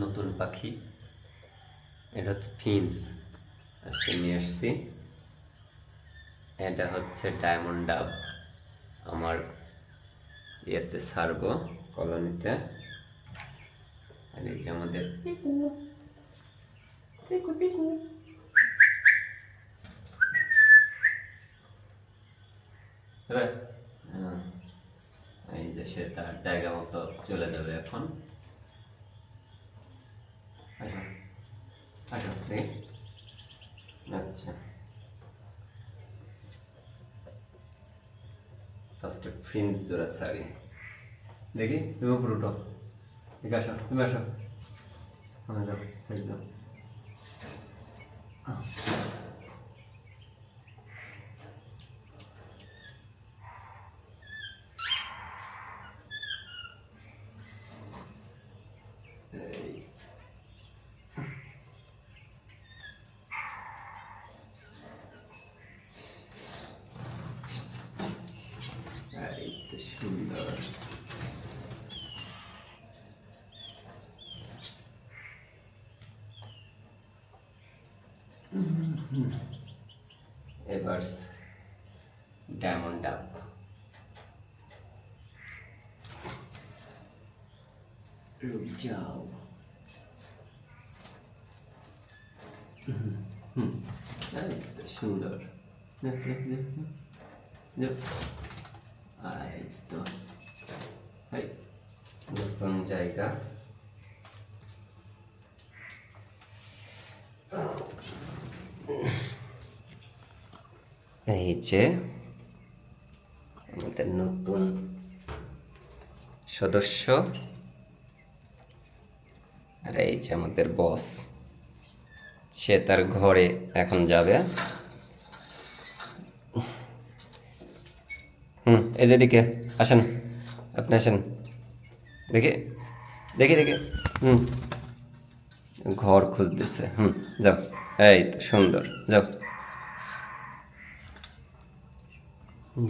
নতুন পাখি। এটা হচ্ছে ফিন্স আজকে নিয়ে এসছি এটা হচ্ছে ডায়মন্ড ডাব। আমার ইয়েতে ছাড়বো কলোনিতে। আর এই যে আমাদের হ্যাঁ, এই যে সে তার জায়গা মতো চলে যাবে এখন। আসো। আসো, দেখি। আচ্ছা। ফার্স্টে ফ্রিন্স জোড়া শাড়ি। দেখি তুমি উপরে উঠো ঠিক আসো তুমি আসো। হ্যাঁ যাও সাইড দাও আহ। এই এই তো সুন্দর এবার ডায়মন্ড আপ রুক যাও সুন্দর। দেখ। দেখ। তো নতুন জায়গা। এই যে আমাদের নতুন সদস্য আর এই যে আমাদের বস, সে তার ঘরে এখন যাবে। হুম, এই যে দিকে আসেন, আপনি আসেন। দেখি দেখি দেখি। হুম, ঘর খুঁজতেছে। হুম, যাও। এই তো সুন্দর, যাও।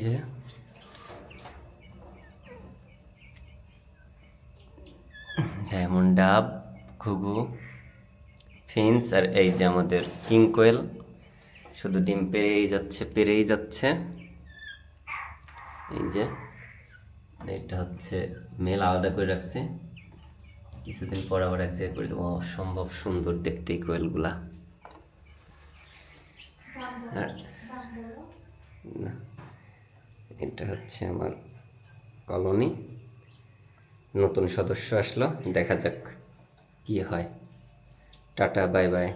যে ডায়মন্ড ডাব ঘুঘু ফিন্স আর এই যে আমাদের কিং কোয়েল শুধু ডিম পেরেই যাচ্ছে পেরেই যাচ্ছে। এই যে এটা হচ্ছে মেল আলাদা করে রাখছে। কিছুদিন পর আবার এক জায়গায় করে দেবো। অসম্ভব সুন্দর দেখতে এই কোয়েলগুলা আর না। এটা হচ্ছে আমার কলোনি। নতুন সদস্য আসলো দেখা যাক কি হয়। Tata bye bye.